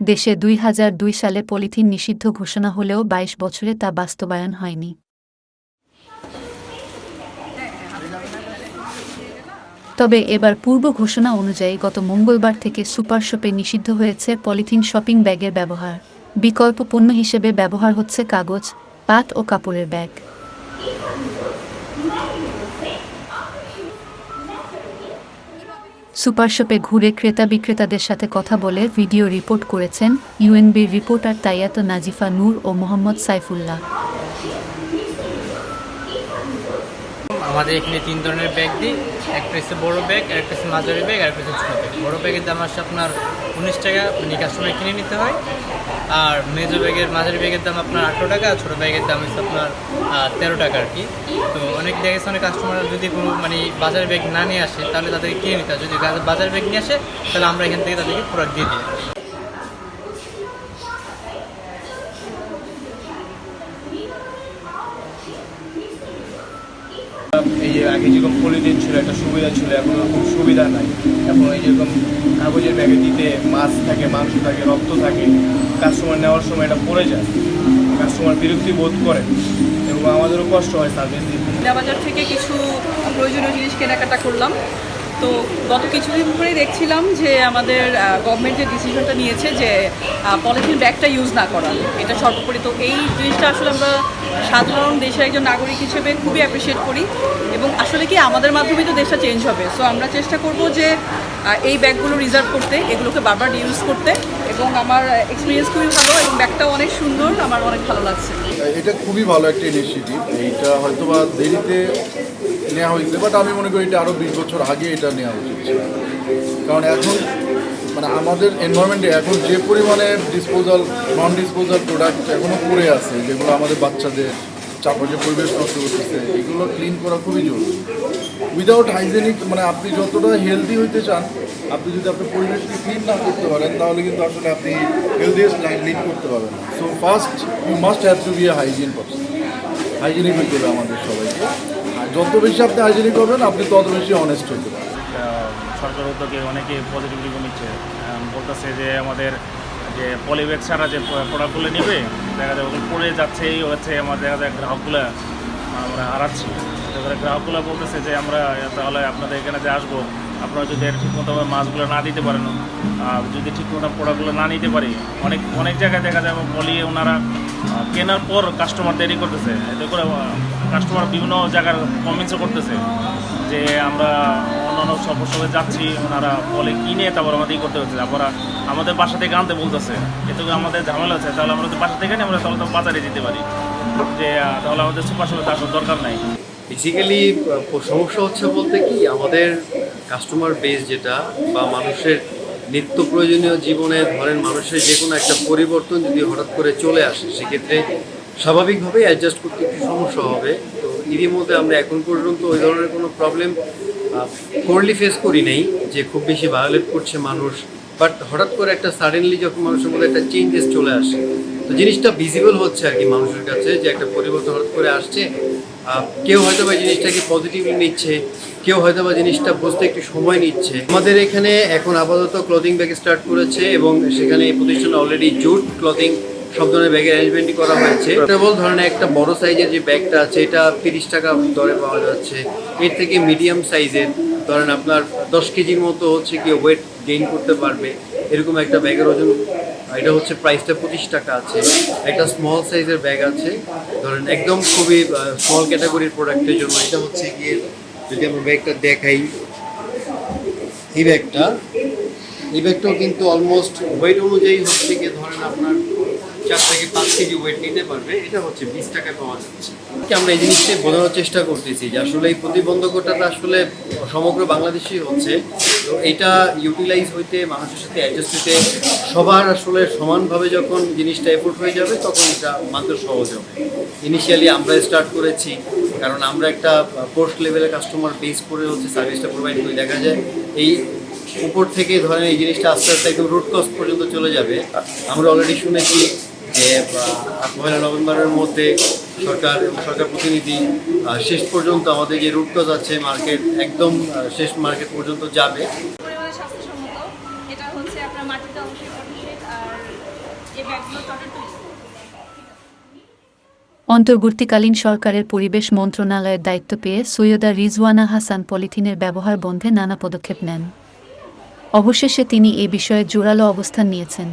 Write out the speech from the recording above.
দেশে দুই হাজার দুই সালে পলিথিন নিষিদ্ধ ঘোষণা হলেও ২২ বছরে তা বাস্তবায়ন হয়নি। তবে এবার পূর্ব ঘোষণা অনুযায়ী গত মঙ্গলবার থেকে সুপার শপে নিষিদ্ধ হয়েছে পলিথিন শপিং ব্যাগের ব্যবহার। বিকল্প পণ্য হিসেবে ব্যবহার হচ্ছে কাগজ, পাট ও কাপড়ের ব্যাগ। সুপার শপে ঘুরে ক্রেতা বিক্রেতাদের সাথে কথা বলে ভিডিও রিপোর্ট করেছেন ইউএনবির রিপোর্টার তাইয়াত নাজিফা নূর ও মোহাম্মদ সাইফুল্লাহ। আমাদের এখানে তিন ধরনের ব্যাগ দিই। একটা হচ্ছে বড়ো ব্যাগ আর একটা হচ্ছে মাঝারি ব্যাগ আর একটা হচ্ছে ছোটো ব্যাগ বড়ো ব্যাগের দাম আসছে আপনার উনিশ টাকা মানে কাস্টমার কিনে নিতে হয়। আর মেজো ব্যাগের মাঝারি ব্যাগের দাম আপনার আঠেরো টাকা, আর ছোটো ব্যাগের দাম হচ্ছে আপনার তেরো টাকা আর কি। তো অনেক দেখেছে অনেক কাস্টমার যদি কোনো মানে বাজার ব্যাগ না নিয়ে আসে, তাহলে তাদেরকে কিনে নিতে যদি বাজার ব্যাগ নিয়ে আসে, তাহলে আমরা এখান থেকে তাদেরকে প্রোডাক্ট দিয়ে দিই। এই যে আগে যেরকম পলিথিন ছিল, একটা সুবিধা ছিল, এখন ওরকম সুবিধা নাই। এখন এই যেরকম কাগজের ব্যাগে দিতে মাছ থাকে, মাংস থাকে, রক্ত থাকে কাস্টমার নেওয়ার সময় এটা পড়ে যায়। কাস্টমার বিরক্তি বোধ করে এবং আমাদেরও কষ্ট হয় সার্ভিস দিতে। বাজার থেকে কিছু প্রয়োজনীয় জিনিস কেনাকাটা করলাম। তো গত কিছুদিন ধরেই দেখছিলাম যে আমাদের গভর্নমেন্ট যে ডিসিশনটা নিয়েছে যে পলিথিন ব্যাগটা ইউজ না করার এটা সর্বোপরি তো এই জিনিসটা আসলে আমরা সাধারণ দেশের একজন নাগরিক হিসেবে খুবই অ্যাপ্রিসিয়েট করি। এবং আসলে কি আমাদের মাধ্যমেই তো দেশটা চেঞ্জ হবে। সো আমরা চেষ্টা করব যে এই ব্যাগগুলো রিজার্ভ করতে, এগুলোকে বারবার ইউজ করতে এবং আমার এক্সপিরিয়েন্স খুবই ভালো এবং ব্যাগটাও অনেক সুন্দর, আমার অনেক ভালো লাগছে। এটা খুবই ভালো একটা ইনিশিয়েটিভ এইটা হয়তো বা দেরিতে নেওয়া হয়েছে বাট আমি মনে করি এটা আরও বিশ বছর আগে এটা নেওয়া উচিত কারণ এখন মানে আমাদের এনভায়রনমেন্টে এখন যে পরিমাণে ডিসপোজাল নন ডিসপোজাল প্রোডাক্ট এখনও পড়ে আছে, যেগুলো আমাদের বাচ্চাদের চারপাশে পরিবেশ নষ্ট করতেছে, এগুলো ক্লিন করা খুবই জরুরি। উইদাউট হাইজেনিক মানে আপনি যতটা হেলদি হইতে চান, আপনি যদি আপনার পরিবেশকে ক্লিন না করতে পারেন, তাহলে কিন্তু আসলে আপনি হেলদিয়েস্ট লাইফ লিড করতে পারবেন so first you must have to be a hygiene person hygienic হইতে হবে আমাদের সবাইকে। আর যত বেশি আপনি হাইজেনিক করবেন আপনি তত বেশি অনেস্ট হইতে পারবেন। সরকার উদ্যোগে অনেকে পজিটিভ রিভিউ নিচ্ছে। বলতেছে যে আমাদের যে পলিব্যাগ ছাড়া যে প্রোডাক্টগুলো নেবে দেখা যায় ওগুলো পড়ে যাচ্ছে, এই হচ্ছে আমার দেখা যায় গ্রাহকগুলো, আমরা হারাচ্ছি। তারপরে গ্রাহকগুলো বলতেছে যে, আমরা তাহলে আপনাদের এখানে যে আসব, আপনারা যদি এর ঠিকমতো মাছগুলো না দিতে পারেন, আর যদি ঠিকমতো প্রোডাক্টগুলো না নিতে পারি, অনেক অনেক জায়গায় দেখা যায় বলি ওনারা কেনার পর কাস্টমার দেরি করতেছে। এতে করে কাস্টমার বিভিন্ন জায়গার কমেন্টসও করতেছে যে, আমরা অন্যান্য সফর সবাই যাচ্ছি, ওনারা বলে কিনে তারপর আমাদের ই করতে হচ্ছে? তারপর আমাদের বাসা থেকে আনতে বলতেছে। এতে আমাদের ঝামেলা হচ্ছে। তাহলে আমরা বাসা থেকে আমরা তাহলে তো বাজারে যেতে পারি। যে তাহলে আমাদের সুপার শপে আসার দরকার নাই। বেসিক্যালি সমস্যা হচ্ছে বলতে কি, আমাদের কাস্টমার বেস যেটা, বা মানুষের নিত্য প্রয়োজনীয় জীবনে ধরেন মানুষের যে কোনো একটা পরিবর্তন যদি হঠাৎ করে চলে আসে, সেক্ষেত্রে স্বাভাবিকভাবেই অ্যাডজাস্ট করতে একটু সমস্যা হবে। তো এরই মধ্যে আমরা এখন পর্যন্ত ওই ধরনের কোনো প্রবলেম কোরলি ফেস করি নেই, যে খুব বেশি ভায়োলেট করছে মানুষ বাট হঠাৎ করে একটা সাডেনলি যখন মানুষের মধ্যে একটা চেঞ্জেস চলে আসে, তো জিনিসটা ভিজিবল হচ্ছে আর কি মানুষের কাছে যে একটা পরিবর্তন হঠাৎ করে আসছে। কেউ হয়তো বা জিনিসটাকে পজিটিভলি নিচ্ছে, কেউ হয়তো বা জিনিসটা বুঝতে একটু সময় নিচ্ছে। আমাদের এখানে এখন আপাতত ক্লথিং ব্যাগ স্টার্ট করেছে এবং সেখানে এই প্রতিষ্ঠানে অলরেডি জুট ক্লথিং সব ধরনের ব্যাগের অ্যারেঞ্জমেন্টই করা হয়েছে। ট্রেবল ধরনের একটা বড় সাইজের যে ব্যাগটা আছে, এটা তিরিশ টাকা দরে পাওয়া যাচ্ছে। এর থেকে মিডিয়াম সাইজের ধরেন আপনার দশ কেজির মতো হচ্ছে কি ওয়েট গেইন করতে পারবে। এরকম একটা ব্যাগের ওজন, এটা হচ্ছে প্রাইসটা পঁচিশ টাকা আছে। একটা স্মল সাইজের ব্যাগ আছে। ধরেন একদম খুবই স্মল ক্যাটাগরির প্রোডাক্টের জন্য এটা হচ্ছে গিয়ে যদি আমরা ব্যাগটা দেখাই, এই ব্যাগটা, এই ব্যাগটাও কিন্তু অলমোস্ট ওয়েট অনুযায়ী হচ্ছে গিয়ে ধরেন আপনার চার থেকে পাঁচ কেজি ওয়েট নিতে পারবে, এটা হচ্ছে বিশ টাকায় পাওয়া যাচ্ছে। আমরা এই জিনিসটাই বোঝানোর চেষ্টা করতেছি যে আসলে এই প্রতিবন্ধকতাটা আসলে সমগ্র বাংলাদেশেই হচ্ছে। তো এটা ইউটিলাইজ হইতে মানুষের সাথে অ্যাডজাস্ট হইতে সবার আসলে সমানভাবে যখন জিনিসটা এফোর্ট হয়ে যাবে, তখন এটা মাত্র সহজ হবে। ইনিশিয়ালি আমরা স্টার্ট করেছি, কারণ আমরা একটা পোস্ট লেভেলের কাস্টমার বেস করে হচ্ছে সার্ভিসটা প্রোভাইড করি, দেখা যায় এই উপর থেকে ধরেন এই জিনিসটা আস্তে আস্তে একদম রুট কস্ট পর্যন্ত চলে যাবে। আমরা অলরেডি শুনেছি যে পয়লা নভেম্বরের মধ্যে সরকার এবং সরকার প্রতিনিধি শেষ পর্যন্ত আমাদের যে রুট কজ আছে মার্কেট একদম শেষ মার্কেট পর্যন্ত যাবে। এটা হচ্ছে আপনার আপনার মাটিতে অবশ্যই আর এই ব্যাগগুলো অন্তর্বর্তীকালীন সরকারের পরিবেশ মন্ত্রণালয়ের দায়িত্ব পেয়ে সৈয়দা রিজওয়ানা হাসান পলিথিনের ব্যবহার বন্ধে নানা পদক্ষেপ নেন। অবশেষে তিনি এ বিষয়ে জোরালো অবস্থান নিয়েছেন।